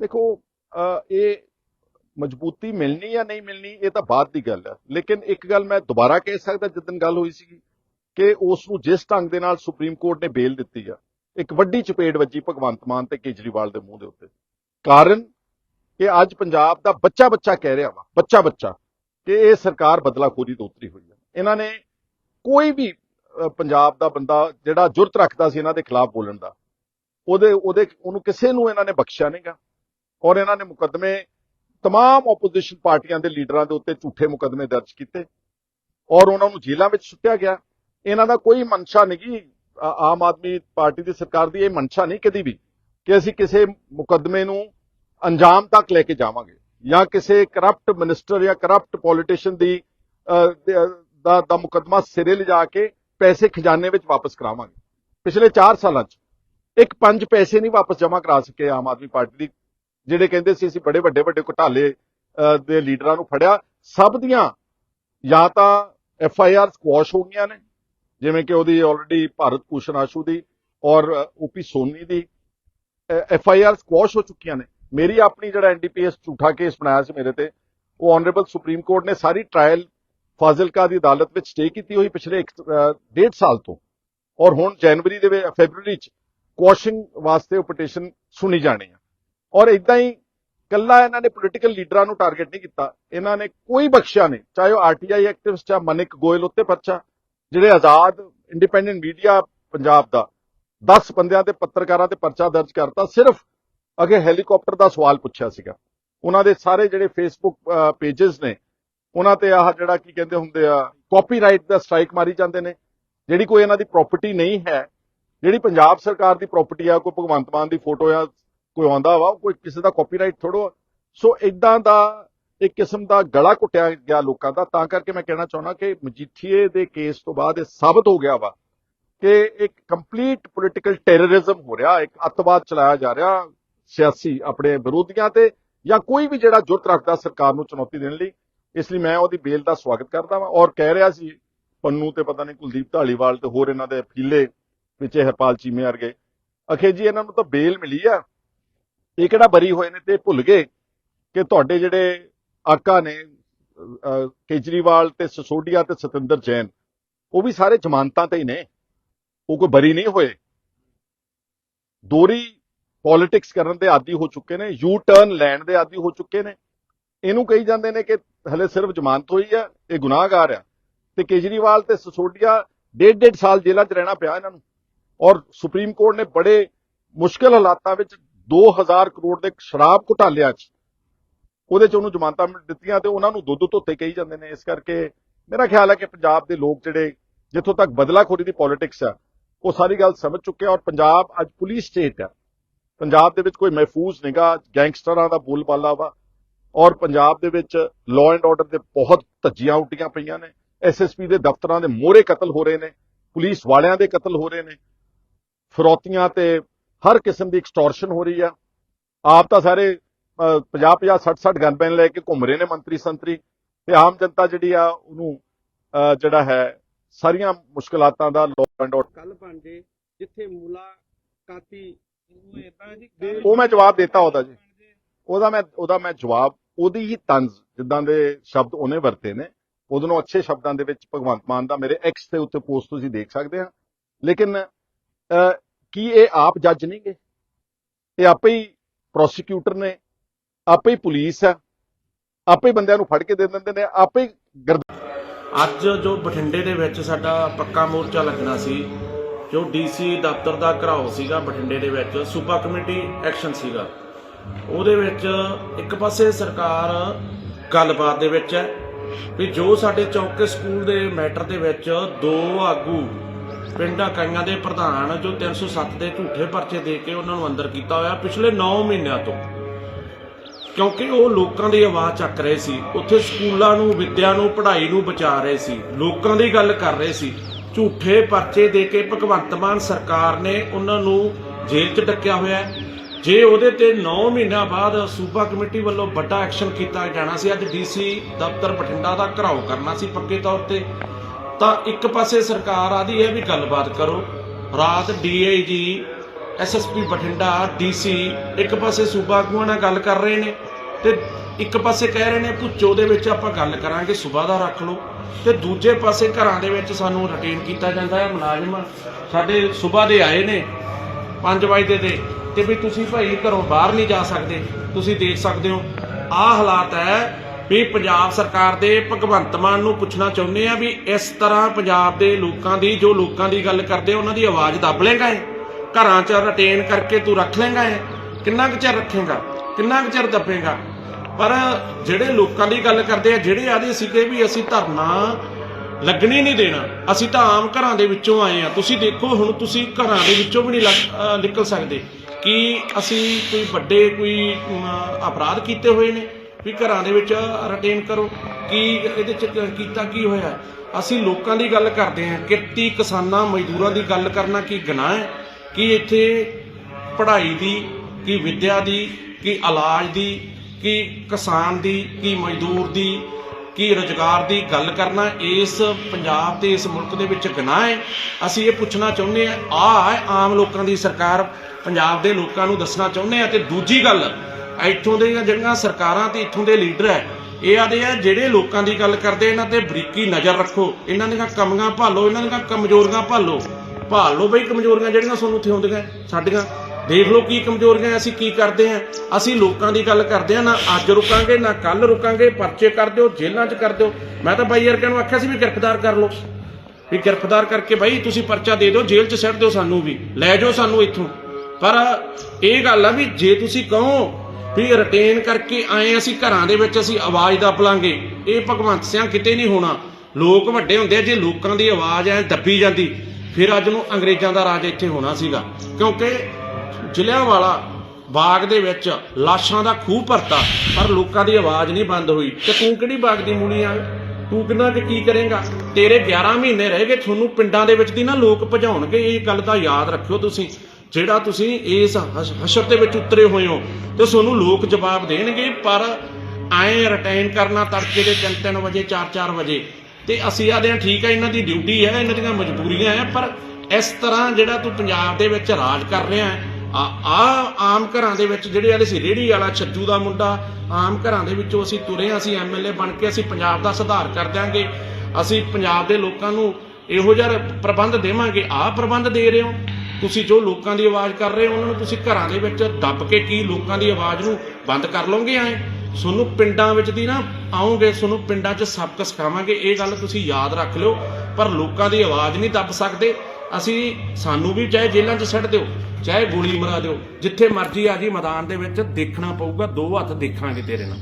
ਦੇਖੋ ਇਹ ਮਜ਼ਬੂਤੀ ਮਿਲਣੀ ਜਾਂ ਨਹੀਂ ਮਿਲਣੀ, ਇਹ ਤਾਂ ਬਾਅਦ ਦੀ ਗੱਲ ਹੈ। ਲੇਕਿਨ ਇੱਕ ਗੱਲ ਮੈਂ ਦੁਬਾਰਾ ਕਹਿ ਸਕਦਾ ਜਿੱਦਨ ਗੱਲ ਹੋਈ ਸੀ ਕਿ ਉਸ ਨੂੰ ਜਿਸ ਢੰਗ ਦੇ ਨਾਲ ਸੁਪਰੀਮ ਕੋਰਟ ਨੇ ਬੇਲ ਦਿੱਤੀ ਆ, ਇੱਕ ਵੱਡੀ ਚਪੇੜ ਵੱਜੀ ਭਗਵੰਤ ਮਾਨ ਤੇ ਕੇਜਰੀਵਾਲ ਦੇ ਮੂੰਹ ਦੇ ਉੱਤੇ। ਕਾਰਨ ਕਿ ਅੱਜ ਪੰਜਾਬ ਦਾ ਬੱਚਾ ਬੱਚਾ ਕਹਿ ਰਿਹਾ ਵਾ ਬੱਚਾ ਬੱਚਾ ਕਿ ਇਹ ਸਰਕਾਰ ਬਦਲਾਖੋਰੀ ਤੋਂ ਉਤਰੀ ਹੋਈ ਹੈ ਇਹਨਾਂ ਨੇ ਕੋਈ ਵੀ ਪੰਜਾਬ ਦਾ ਬੰਦਾ ਜਿਹੜਾ ਜੁਰਤ ਰੱਖਦਾ ਸੀ ਇਹਨਾਂ ਦੇ ਖਿਲਾਫ ਬੋਲਣ ਦਾ, ਉਹਦੇ ਉਹਦੇ, ਉਹਨੂੰ ਕਿਸੇ ਨੂੰ ਇਹਨਾਂ ਨੇ ਬਖਸ਼ਿਆ ਨਹੀਂਗਾ ਔਰ ਇਹਨਾਂ ਨੇ ਮੁਕੱਦਮੇ तमाम ਆਪੋਜੀਸ਼ਨ ਪਾਰਟੀਆਂ ਦੇ ਲੀਡਰਾਂ ਦੇ ਉੱਤੇ ਝੂਠੇ ਮੁਕੱਦਮੇ ਦਰਜ ਕੀਤੇ ਔਰ ਉਹਨਾਂ ਨੂੰ ਜੇਲ੍ਹਾਂ ਵਿੱਚ ਸੁੱਟਿਆ ਗਿਆ ਇਹਨਾਂ ਦਾ ਕੋਈ ਮਨਸ਼ਾ ਨਹੀਂ ਗੀ ਆ- ਆਮ ਆਦਮੀ ਪਾਰਟੀ ਦੀ ਸਰਕਾਰ ਦੀ ਇਹ ਮਨਸ਼ਾ ਨਹੀਂ ਕਦੀ ਵੀ ਕਿ ਅਸੀਂ ਕਿਸੇ ਮੁਕੱਦਮੇ ਨੂੰ ਅੰਜਾਮ ਤੱਕ ਲੈ ਕੇ ਜਾਵਾਂਗੇ ਜਾਂ ਕਿਸੇ ਕਰਪਟ ਮਿਨਿਸਟਰ ਜਾਂ ਕਰਪਟ ਪੋਲੀਟੀਸ਼ੀਅਨ ਦੀ ਅਹ, ਦੇ- ਦਾ ਦਾ ਮੁਕੱਦਮਾ ਸਿਰੇ ਲਿਜਾ ਕੇ ਪੈਸੇ ਖਜ਼ਾਨੇ ਵਿੱਚ ਵਾਪਸ ਕਰਾਵਾਂਗੇ ਪਿਛਲੇ 4 ਸਾਲਾਂ 'ਚ ਇੱਕ ਪੰਜ ਪੈਸੇ ਨਹੀਂ ਵਾਪਸ ਜਮ੍ਹਾਂ ਕਰਾ ਸਕੇ ਆਮ ਆਦਮੀ ਪਾਰਟੀ ਦੀ ਜਿਹੜੇ ਕਹਿੰਦੇ ਸੀ ਅਸੀਂ ਬੜੇ ਵੱਡੇ ਵੱਡੇ ਘੁਟਾਲੇ ਦੇ ਲੀਡਰਾਂ ਨੂੰ ਫੜਿਆ ਸਭ ਦੀਆਂ ਜਾਂ ਤਾਂ ਐਫ ਆਈ ਆਰ ਸਕੁਆਸ਼ ਹੋ ਗਈਆਂ ਨੇ ਜਿਵੇਂ ਕਿ ਉਹਦੀ ਆਲਰੇਡੀ ਭਾਰਤ ਭੂਸ਼ਣ ਆਸ਼ੂ ਦੀ ਔਰ ਓਪੀ ਸੋਨੀ ਦੀ ਐਫ ਆਈ ਆਰ ਸਕੁਆਸ਼ ਹੋ ਚੁੱਕੀਆਂ ਨੇ। ਮੇਰੀ ਆਪਣੀ ਜਿਹੜਾ ਐਨਡੀਪੀਐਸ ਝੂਠਾ ਕੇਸ ਬਣਾਇਆ ਸੀ ਮੇਰੇ ਤੇ ਉਹ ਆਨਰੇਬਲ ਸੁਪਰੀਮ ਕੋਰਟ ਨੇ ਸਾਰੀ ਟ੍ਰਾਇਲ ਫਾਜ਼ਿਲਕਾ ਦੀ ਅਦਾਲਤ ਵਿੱਚ ਸਟੇ ਕੀਤੀ ਹੋਈ ਪਿਛਲੇ ਇੱਕ, ਅਹ, ਡੇਢ ਸਾਲ ਤੋਂ। ਔਰ ਹੁਣ ਜਨਵਰੀ ਦੇ ਵਿੱਚ ਫੈਬਰੂਰੀ ਚ ਕੁਐਸ਼ਿੰਗ ਵਾਸਤੇ ਉਹ ਪਟੀਸ਼ਨ ਸੁਣੀ ਜਾਣੀ ਆ। ਔਰ ਇਦਾਂ ਹੀ ਕੱਲਾ ਇਹਨਾਂ ਨੇ ਪੋਲੀਟੀਕਲ ਲੀਡਰਾਂ ਨੂੰ ਟਾਰਗੇਟ ਨਹੀਂ ਕੀਤਾ। ਇਹਨਾਂ ਨੇ ਕੋਈ ਬਖਸ਼ਿਆ ਨਹੀਂ, ਚਾਹੇ ਉਹ ਆਰਟੀਆਈ ਐਕਟਿਵਿਸਟ ਆ ਮਨਿਕ ਗੋਇਲ ਉੱਤੇ ਪਰਚਾ, ਜਿਹੜੇ ਆਜ਼ਾਦ ਇੰਡੀਪੈਂਡੈਂਟ ਮੀਡੀਆ ਪੰਜਾਬ ਦਾ 10 ਬੰਦਿਆਂ ਤੇ ਪੱਤਰਕਾਰਾਂ ਤੇ ਪਰਚਾ ਦਰਜ ਕਰਤਾ, ਸਿਰਫ ਅਗੇ ਹੈਲੀਕਾਪਟਰ ਦਾ ਸਵਾਲ ਪੁੱਛਿਆ ਸੀਗਾ। ਉਹਨਾਂ ਦੇ ਸਾਰੇ ਜਿਹੜੇ ਫੇਸਬੁੱਕ ਪੇजेस ਨੇ, ਉਹਨਾਂ ਤੇ ਆਹ ਜਿਹੜਾ ਕੀ ਕਹਿੰਦੇ ਹੁੰਦੇ ਆ ਕਾਪੀਰਾਈਟ ਦਾ ਸਟ੍ਰਾਈਕ ਮਾਰੀ ਜਾਂਦੇ ਨੇ, ਜਿਹੜੀ ਕੋਈ ਇਹਨਾਂ ਦੀ ਪ੍ਰਾਪਰਟੀ ਨਹੀਂ ਹੈ, ਜਿਹੜੀ ਪੰਜਾਬ ਸਰਕਾਰ ਦੀ ਪ੍ਰਾਪਰਟੀ ਆ, ਕੋਈ ਭਗਵੰਤ ਮਾਨ ਦੀ ਫੋਟੋ ਆ ਕੋਈ ਆਉਂਦਾ ਵਾ, ਕੋਈ ਕਿਸੇ ਦਾ ਕਾਪੀਰਾਈਟ ਥੋੜੋ ਸੋ ਇਦਾਂ ਦਾ ਇੱਕ ਕਿਸਮ ਦਾ ਗਲਾ ਘੁੱਟਿਆ ਗਿਆ ਲੋਕਾਂ ਦਾ, ਤਾਂ ਕਰਕੇ ਮੈਂ ਕਹਿਣਾ ਚਾਹੁੰਦਾ ਕਿ ਮਜੀਠੀਏ ਦੇ ਕੇਸ ਤੋਂ ਬਾਅਦ ਇਹ ਸਾਬਤ ਹੋ ਗਿਆ ਵਾ ਕਿ ਇੱਕ ਕੰਪਲੀਟ ਪੋਲੀਟੀਕਲ ਟੈਰਰਿਜ਼ਮ ਹੋ ਰਿਹਾ, ਇੱਕ ਅੱਤਵਾਦ ਚਲਾਇਆ ਜਾ ਰਿਹਾ ਸਿਆਸੀ ਆਪਣੇ ਵਿਰੋਧੀਆਂ ਤੇ ਜਾਂ ਕੋਈ ਵੀ ਜਿਹੜਾ ਜੁਰਤ ਰੱਖਦਾ ਸਰਕਾਰ ਨੂੰ ਚੁਣੌਤੀ ਦੇਣ ਲਈ। ਇਸ ਲਈ ਮੈਂ ਉਹਦੀ ਬੇਲ ਦਾ ਸਵਾਗਤ ਕਰਦਾ ਹਾਂ ਔਰ ਕਹਿ ਰਿਹਾ ਸੀ ਪੰਨੂ ਤੇ ਪਤਾ ਨਹੀਂ ਕੁਲਦੀਪ ਢਾਲੀਵਾਲ ਤੇ ਹੋਰ ਇਹਨਾਂ ਦੇ ਫੀਲੇ ਵਿੱਚ ਹਰਪਾਲ ਚੀਮੇ ਵਰਗੇ। ਅਖੇ ਜੀ, ਇਹਨਾਂ ਨੂੰ ਤਾਂ ਬੇਲ ਮਿਲੀ ਆ। ਇਹ ਕਿਹੜਾ ਬਰੀ ਹੋਏ ਨੇ ਤੇ ਇਹ ਭੁੱਲ ਗਏ ਕਿ ਤੁਹਾਡੇ ਜਿਹੜੇ ਆਕਾ ਨੇ ਕੇਜਰੀਵਾਲ ਤੇ ਸਸੋਡੀਆ ਤੇ ਸਤਿੰਦਰ ਜੈਨ, ਉਹ ਵੀ ਸਾਰੇ ਜ਼ਮਾਨਤਾਂ ਤੇ ਹੀ ਨੇ। ਉਹ ਕੋਈ ਬਰੀ ਨਹੀਂ ਹੋਏ। ਦੋਰੀ ਪੋਲਿਟਿਕਸ ਕਰਨ ਦੇ ਆਦੀ ਹੋ ਚੁੱਕੇ ਨੇ ਯੂ ਟਰਨ ਲੈਣ ਦੇ ਆਦੀ ਹੋ ਚੁੱਕੇ ਨੇ। ਇਹਨੂੰ ਕਹੀ ਜਾਂਦੇ ਨੇ ਕਿ ਹਲੇ ਸਿਰਫ ਜ਼ਮਾਨਤ ਹੋਈ ਆ ਇਹ ਗੁਨਾਹਗਾਰ ਆ ਤੇ ਕੇਜਰੀਵਾਲ ਤੇ ਸਸੋਡੀਆ ਡੇਢ ਡੇਢ ਸਾਲ ਜੇਲ੍ਹਾਂ 'ਚ ਰਹਿਣਾ ਪਿਆ ਇਹਨਾਂ ਨੂੰ। ਔਰ ਸੁਪਰੀਮ ਕੋਰਟ ਨੇ ਬੜੇ ਮੁਸ਼ਕਲ ਹਾਲਾਤਾਂ ਵਿੱਚ 2000 ਕਰੋੜ ਦੇ ਸ਼ਰਾਬ ਘੁਟਾਲਿਆਂ 'ਚ। ਉਹਦੇ 'ਚ ਉਹਨੂੰ ਜ਼ਮਾਨਤਾਂ ਦਿੱਤੀਆਂ ਤੇ ਉਹਨਾਂ ਨੂੰ ਦੁੱਧ ਧੋਤੇ ਕਹੀ ਜਾਂਦੇ ਨੇ। ਇਸ ਕਰਕੇ ਮੇਰਾ ਖਿਆਲ ਹੈ ਕਿ ਪੰਜਾਬ ਦੇ ਲੋਕ ਜਿਹੜੇ ਜਿੱਥੋਂ ਤੱਕ ਬਦਲਾਖੋਰੀ ਦੀ ਪੋਲਿਟਿਕਸ ਆ, ਉਹ ਸਾਰੀ ਗੱਲ ਸਮਝ ਚੁੱਕੇ ਆ ਔਰ ਪੰਜਾਬ ਅੱਜ ਪੁਲਿਸ ਸਟੇਟ ਆ। ਪੰਜਾਬ ਦੇ ਵਿੱਚ ਕੋਈ ਮਹਿਫੂਜ਼ ਨਿਗਾ, ਗੈਂਗਸਟਰਾਂ ਦਾ ਬੋਲਬਾਲਾ ਵਾ ਔਰ ਪੰਜਾਬ ਦੇ ਵਿੱਚ ਲਾਅ ਐਂਡ ਆਰਡਰ ਦੇ ਬਹੁਤ ਧੱਜੀਆਂ ਉੱਟੀਆਂ ਪਈਆਂ ਨੇ। ਐਸਐਸਪੀ ਦੇ ਦਫ਼ਤਰਾਂ ਦੇ ਮੋਹਰੇ ਕਤਲ ਹੋ ਰਹੇ ਨੇ। ਪੁਲਿਸ ਵਾਲਿਆਂ ਦੇ ਕਤਲ ਹੋ ਰਹੇ ਨੇ। ਫਰੋਤੀਆਂ ਤੇ ਹਰ ਕਿਸਮ ਦੀ ਐਕਸਟੋਰਸ਼ਨ ਹੋ ਰਹੀ ਆ। ਆਪ ਤਾਂ ਸਾਰੇ 50 50 60 60 ਗਨਮੈਨ ਲੈ ਕੇ ਘੁੰਮ ਰਹੇ ਨੇ ਮੰਤਰੀ ਸੰਤਰੀ। ਤੇ ਆਮ ਜਨਤਾ ਜਿਹੜੀ ਆ ਉਹਨੂੰ ਜਿਹੜਾ ਹੈ ਸਾਰੀਆਂ ਮੁਸ਼ਕਲਾਤਾਂ ਦਾ ਲਾਅ ਐਂਡ ਆਰਡਰ ਕੱਲ ਬਣ ਜੇ ਜਿੱਥੇ ਮੁਲਾਕਾਤੀ ਉਹ ਮੈਂ ਜਵਾਬ ਦਿੱਤਾ ਉਹਦਾ ਜੀ। ਉਹਦਾ ਮੈਂ ਉਹਦਾ ਮੈਂ ਜਵਾਬ ਉਹਦੀ ਹੀ ਤੰਜ਼ ਜਿੱਦਾਂ ਦੇ ਸ਼ਬਦ ਉਹਨੇ ਵਰਤੇ ਨੇ ਉਹਦੋਂ ਅੱਛੇ ਸ਼ਬਦਾਂ ਦੇ ਵਿੱਚ ਭਗਵੰਤ ਮਾਨ ਦਾ ਮੇਰੇ ਐਕਸ ਦੇ ਉੱਤੇ ਪੋਸਟ ਤੁਸੀਂ ਦੇਖ ਸਕਦੇ ਆ। ਲੇਕਿਨ ਕੀ ਇਹ ਆਪ ਜੱਜ ਨਹੀਂਗੇ ਇਹ ਆਪੇ ਹੀ ਪ੍ਰੋਸੀਕਿਊਟਰ ਨੇ, ਆਪੇ ਹੀ ਪੁਲਿਸ ਆ ਆਪੇ ਹੀ ਬੰਦਿਆਂ ਨੂੰ ਫੜ ਕੇ ਦੇ ਦਿੰਦੇ ਨੇ, ਆਪੇ ਹੀ ਅੱਜ ਜੋ ਬਠਿੰਡੇ ਦੇ ਵਿੱਚ ਸਾਡਾ ਪੱਕਾ ਮੋਰਚਾ ਲੱਗਣਾ ਸੀ, ਜੋ ਡੀਸੀ ਦਫ਼ਤਰ ਦਾ ਘਰਾਓ ਸੀਗਾ ਬਠਿੰਡੇ ਦੇ ਵਿੱਚ, ਸੂਬਾ ਕਮੇਟੀ ਐਕਸ਼ਨ ਸੀਗਾ, ਉਹਦੇ ਵਿੱਚ ਇੱਕ ਪਾਸੇ ਸਰਕਾਰ ਗੱਲਬਾਤ ਦੇ ਵਿੱਚ ਹੈ, ਵੀ ਜੋ ਸਾਡੇ ਚੌਕੇ ਸਕੂਲ ਦੇ ਮੈਟਰ ਦੇ ਵਿੱਚ ਦੋ ਆਗੂ ਪਿੰਡਾਂ ਕਾਈਆਂ ਦੇ ਪ੍ਰਧਾਨ ਜੋ 307 ਦੇ ਝੂਠੇ ਪਰਚੇ ਦੇ ਕੇ ਉਹਨਾਂ ਨੂੰ ਅੰਦਰ ਕੀਤਾ ਹੋਇਆ ਪਿਛਲੇ 9 ਮਹੀਨਿਆਂ ਤੋਂ। ਕਿਉਂਕਿ ਉਹ ਲੋਕਾਂ ਦੀ ਆਵਾਜ਼ ਚੱਕ ਰਹੇ ਸੀ, ਉੱਥੇ ਸਕੂਲਾਂ ਨੂੰ, ਵਿੱਦਿਆ ਨੂੰ, ਪੜ੍ਹਾਈ ਨੂੰ ਬਚਾ ਰਹੇ ਸੀ, ਲੋਕਾਂ ਦੀ ਗੱਲ ਕਰ ਰਹੇ ਸੀ। ਝੂਠੇ ਪਰਚੇ ਦੇ ਕੇ ਭਗਵੰਤ ਮਾਨ ਸਰਕਾਰ ਨੇ ਉਹਨਾਂ ਨੂੰ ਜੇਲ੍ਹ 'ਚ ਡੱਕਿਆ ਹੋਇਆ। ਜੇ ਉਹਦੇ ਤੇ 9 ਮਹੀਨਿਆਂ ਬਾਅਦ ਸੂਬਾ ਕਮੇਟੀ ਵੱਲੋਂ ਵੱਡਾ ਐਕਸ਼ਨ ਕੀਤਾ ਜਾਣਾ ਸੀ, ਅੱਜ ਡੀਸੀ ਦਫ਼ਤਰ ਬਠਿੰਡਾ ਦਾ ਘਰਾਓ ਕਰਨਾ ਸੀ ਪੱਕੇ ਤੌਰ ਤੇ। ਤਾਂ ਇੱਕ ਪਾਸੇ ਸਰਕਾਰ ਆਦੀ ਹੈ ਵੀ ਗੱਲਬਾਤ ਕਰੋ। ਰਾਤ ਡੀਆਈਜੀ ਐਸਐਸਪੀ ਬਠਿੰਡਾ, ਡੀਸੀ ਇੱਕ ਪਾਸੇ ਸੂਬਾ ਆਗੂਆਂ ਨਾਲ ਗੱਲ ਕਰ ਰਹੇ ਨੇ ਤੇ ਇੱਕ ਪਾਸੇ ਕਹਿ ਰਹੇ ਨੇ ਭੁੱਚੋ ਦੇ ਵਿੱਚ ਆਪਾਂ ਗੱਲ ਕਰਾਂਗੇ, ਸੂਬਾ ਦਾ ਰੱਖ ਲਓ। ਤੇ ਦੂਜੇ ਪਾਸੇ ਘਰਾਂ ਦੇ ਵਿੱਚ ਸਾਨੂੰ ਰਟੇਨ ਕੀਤਾ ਜਾਂਦਾ ਹੈ, ਮੁਲਾਜ਼ਮ ਸਾਡੇ ਸੂਬਾ ਦੇ ਆਏ ਨੇ 5 ਵਜੇ ਦੇ। ਤੇ ਵੀ ਤੁਸੀਂ ਭਾਈ ਘਰੋਂ ਬਾਹਰ ਨਹੀਂ ਜਾ ਸਕਦੇ, ਤੁਸੀਂ ਦੇਖ ਸਕਦੇ ਹੋ। ਆਹ ਹਾਲਾਤ ਹੈ ਵੀ ਪੰਜਾਬ ਸਰਕਾਰ ਦੇ ਭਗਵੰਤ ਮਾਨ ਨੂੰ ਪੁੱਛਣਾ ਚਾਹੁੰਦੇ ਆ ਵੀ ਇਸ ਤਰ੍ਹਾਂ ਪੰਜਾਬ ਦੇ ਲੋਕਾਂ ਦੀ ਜੋ ਲੋਕਾਂ ਦੀ ਗੱਲ ਕਰਦੇ ਆ, ਉਹਨਾਂ ਦੀ ਆਵਾਜ਼ ਦੱਬ ਲੇਗਾ ਇਹ? ਘਰਾਂ 'ਚ ਰਿਟੇਨ ਕਰਕੇ ਤੂੰ ਰੱਖ ਲੇਗਾ ਇਹ? ਕਿੰਨਾ ਕੁ ਚਿਰ ਰੱਖੇਗਾ? ਕਿੰਨਾ ਕੁ ਚਿਰ ਦੱਬੇਗਾ? ਪਰ ਜਿਹੜੇ ਲੋਕਾਂ ਦੀ ਗੱਲ ਕਰਦੇ ਆ ਜਿਹੜੇ ਆਦੇ ਸੀਗੇ ਵੀ ਅਸੀਂ ਧਰਨਾ ਲੱਗਣੀ ਨਹੀਂ ਦੇਣਾ ਅਸੀਂ ਤਾਂ ਆਮ ਘਰਾਂ ਦੇ ਵਿੱਚੋਂ ਆਏ ਆ। ਤੁਸੀਂ ਦੇਖੋ ਹੁਣ ਤੁਸੀਂ ਘਰਾਂ ਦੇ ਵਿੱਚੋਂ ਵੀ ਨਹੀਂ ਨਿਕਲ ਸਕਦੇ। ਕਿ ਅਸੀਂ ਕੋਈ ਵੱਡੇ ਕੋਈ ਅਪਰਾਧ ਕੀਤੇ ਹੋਏ ਨੇ? ਵੀ ਘਰਾਂ ਦੇ ਵਿੱਚ ਰਟੇਨ ਕਰੋ। ਕੀ ਇਹਦੇ ਚ ਕੀਤਾ ਕੀ ਹੋਇਆ? ਅਸੀਂ ਲੋਕਾਂ ਦੀ ਗੱਲ ਕਰਦੇ ਹਾਂ। ਕਿਰਤੀ ਕਿਸਾਨਾਂ ਮਜ਼ਦੂਰਾਂ ਦੀ ਗੱਲ ਕਰਨਾ ਕੀ ਗੁਨਾਹ ਹੈ? ਕੀ ਇੱਥੇ ਪੜ੍ਹਾਈ ਦੀ, ਕੀ ਵਿੱਦਿਆ ਦੀ, ਕੀ ਇਲਾਜ ਦੀ, ਕੀ ਕਿਸਾਨ ਦੀ, ਕੀ ਮਜ਼ਦੂਰ ਦੀ, ਕੀ ਰੁਜ਼ਗਾਰ ਦੀ ਗੱਲ ਕਰਨਾ ਇਸ ਪੰਜਾਬ ਤੇ ਇਸ ਮੁਲਕ ਦੇ ਵਿੱਚ ਗੁਨਾਹ ਹੈ? ਅਸੀਂ ਇਹ ਪੁੱਛਣਾ ਚਾਹੁੰਦੇ ਆ ਆ ਆਮ ਲੋਕਾਂ ਦੀ ਸਰਕਾਰ। ਪੰਜਾਬ ਦੇ ਲੋਕਾਂ ਨੂੰ ਦੱਸਣਾ ਚਾਹੁੰਦੇ ਆ ਤੇ ਦੂਜੀ ਗੱਲ ਇੱਥੋਂ ਦੀਆਂ ਜਿਹੜੀਆਂ ਸਰਕਾਰਾਂ ਤੇ ਇੱਥੋਂ ਦੇ ਲੀਡਰ ਹੈ ਇਹ ਆਦੇ ਆ ਜਿਹੜੇ ਲੋਕਾਂ ਦੀ ਗੱਲ ਕਰਦੇ, ਇਹਨਾਂ ਤੇ ਬਰੀਕੀ ਨਜ਼ਰ ਰੱਖੋ। ਇਹਨਾਂ ਦੀਆਂ ਕਮੀਆਂ ਭਾਲੋ, ਇਹਨਾਂ ਦੀਆਂ ਕਮਜ਼ੋਰੀਆਂ ਭਾਲੋ। ਭਾਲ ਲਓ ਬਈ ਕਮਜ਼ੋਰੀਆਂ ਜਿਹੜੀਆਂ ਤੁਹਾਨੂੰ ਇੱਥੇ ਆਉਂਦੀਆਂ, ਸਾਡੀਆਂ। ਦੇਖ ਲਓ ਕੀ ਕਮਜ਼ੋਰੀਆਂ ਅਸੀਂ ਕੀ ਕਰਦੇ ਆ। ਅਸੀਂ ਲੋਕਾਂ ਦੀ ਗੱਲ ਕਰਦੇ ਆ, ਨਾ ਅੱਜ ਰੁਕਾਂਗੇ, ਨਾ ਕੱਲ ਰੁਕਾਂਗੇ, ਪਰਚੇ ਕਰ ਦਿਓ, ਜੇਲ੍ਹਾਂ 'ਚ ਕਰ ਦਿਓ। ਮੈਂ ਤਾਂ ਬਾਈ ਯਾਰ ਨੂੰ ਆਖਿਆ ਸੀ ਵੀ ਗ੍ਰਿਫਤਾਰ ਕਰ ਲਓ। ਵੀ ਗ੍ਰਿਫਤਾਰ ਕਰਕੇ ਬਾਈ ਤੁਸੀਂ ਪਰਚਾ ਦੇ ਦਿਓ, ਜੇਲ੍ਹ 'ਚ ਸੱਟ ਦਿਓ ਸਾਨੂੰ ਵੀ। ਲੈ ਜਾਓ ਸਾਨੂੰ ਇੱਥੋਂ। ਪਰ ਇਹ ਗੱਲ ਆ ਵੀ ਜੇ ਤੁਸੀਂ ਕਹੋ ਵੀ ਰਿਟੇਨ ਕਰਕੇ ਆਏ ਅਸੀਂ ਘਰਾਂ ਦੇ ਵਿੱਚ, ਅਸੀਂ ਆਵਾਜ਼ ਦੱਬ ਲਾਂਗੇ। ਇਹ ਭਗਵੰਤ ਸਿੰਘ ਕਿਤੇ ਨਹੀਂ ਹੋਣਾ। ਲੋਕ ਵੱਡੇ ਹੁੰਦੇ ਆ, ਜੇ ਲੋਕਾਂ ਦੀ ਆਵਾਜ਼ ਐ ਦੱਬੀ ਜਾਂਦੀ, ਫਿਰ ਅੱਜ ਨੂੰ ਅੰਗਰੇਜ਼ਾਂ ਦਾ ਰਾਜ ਇੱਥੇ ਹੋਣਾ ਸੀਗਾ। ਕਿਉਂਕਿ ਜ਼ਿਲ੍ਹਿਆਂਵਾਲਾ ਬਾਗ ਦੇ ਵਿੱਚ ਲਾਸ਼ਾਂ ਦਾ ਖੂਹ ਭਰਤਾ, ਪਰ ਲੋਕਾਂ ਦੀ ਆਵਾਜ਼ ਨਹੀਂ ਬੰਦ ਹੋਈ। ਤੇ ਤੂੰ ਕਿਹੜੀ ਬਾਗ ਦੀ ਮੂਲੀ ਆ? ਤੂੰ ਕਿੰਨਾ ਕਿ ਕੀ ਕਰੇਗਾ? ਤੇਰੇ 11 ਮਹੀਨੇ ਰਹਿ ਗਏ, ਤੁਹਾਨੂੰ ਪਿੰਡਾਂ ਦੇ ਵਿੱਚ ਦੀ ਨਾ ਲੋਕ ਭਜਾਉਣਗੇ, ਇਹ ਗੱਲ ਦਾ ਯਾਦ ਰੱਖਿਓ ਤੁਸੀਂ। ਜਿਹੜਾ ਤੁਸੀਂ ਇਸ ਹਸ਼ਰ ਦੇ ਵਿੱਚ ਉਤਰੇ ਹੋਏ ਹੋ ਤੇ ਤੁਹਾਨੂੰ ਲੋਕ ਜਵਾਬ ਦੇਣਗੇ ਪਰ ਐਂ ਰਿਟਾਈਨ ਕਰਨਾ ਤੜਕੇ ਦੇ 3-3 ਵਜੇ 4-4 ਵਜੇ। ਤੇ ਅਸੀਂ ਆਦੇ ਆ ਠੀਕ ਹੈ ਇਹਨਾਂ ਦੀ ਡਿਊਟੀ ਹੈ ਇਹਨਾਂ ਦੀਆਂ ਮਜਬੂਰੀਆਂ ਹੈ ਪਰ ਇਸ ਤਰ੍ਹਾਂ ਜਿਹੜਾ ਤੂੰ ਪੰਜਾਬ ਦੇ ਵਿੱਚ ਰਾਜ ਕਰ ਰਿਹਾ ਹੈ ਆ ਆਮ ਘਰਾਂ ਦੇ ਵਿੱਚ ਜਿਹੜੇ ਆਲੇ ਸੀ ਰੇੜੀ ਵਾਲਾ ਛੱਜੂ ਦਾ ਮੁੰਡਾ ਆਮ ਘਰਾਂ ਦੇ ਵਿੱਚੋਂ ਅਸੀਂ ਤੁਰੇ ਹਾਂ, ਅਸੀਂ ਐਮਐਲਏ ਬਣ ਕੇ ਅਸੀਂ ਪੰਜਾਬ ਦਾ ਸੁਧਾਰ ਕਰ ਦਿਆਂਗੇ। ਅਸੀਂ ਪੰਜਾਬ ਦੇ ਲੋਕਾਂ ਨੂੰ ਇਹੋ ਜਿਹਾ ਪ੍ਰਬੰਧ ਦੇਵਾਂਗੇ। ਆਹ ਪ੍ਰਬੰਧ ਦੇ ਰਹੇ ਹੋ। ਤੁਸੀਂ ਜੋ ਲੋਕਾਂ ਦੀ ਆਵਾਜ਼ ਕਰ ਰਹੇ ਹੋ, ਉਹਨਾਂ ਨੂੰ ਤੁਸੀਂ ਘਰਾਂ ਦੇ ਵਿੱਚ ਦੱਬ ਕੇ ਕੀ ਲੋਕਾਂ ਦੀ ਆਵਾਜ਼ ਨੂੰ ਬੰਦ ਕਰ ਲਓਗੇ ਐ? ਤੁਹਾਨੂੰ ਪਿੰਡਾਂ ਵਿੱਚ ਦੀ ਨਾ ਆਉਂਗੇ ਤੁਹਾਨੂੰ ਪਿੰਡਾਂ 'ਚ ਸਬਕ ਸਿਖਾਵਾਂਗੇ, ਇਹ ਗੱਲ ਤੁਸੀਂ ਯਾਦ ਰੱਖ ਲਿਓ। ਪਰ ਲੋਕਾਂ ਦੀ ਆਵਾਜ਼ ਨਹੀਂ ਦੱਬ ਸਕਦੇ। ਅਸੀਂ, ਸਾਨੂੰ ਵੀ ਚਾਹੇ ਜੇਲ੍ਹਾਂ 'ਚ ਸੱਟ ਦਿਓ, ਚਾਹੇ ਗੋਲੀ ਮਰਾ ਦਿਓ, ਜਿੱਥੇ ਮਰਜ਼ੀ ਆ ਜੀ, ਮੈਦਾਨ ਦੇ ਵਿੱਚ ਦੇਖਣਾ ਪਊਗਾ, ਦੋ ਹੱਥ ਦੇਖਾਂਗੇ ਤੇਰੇ ਨਾਲ।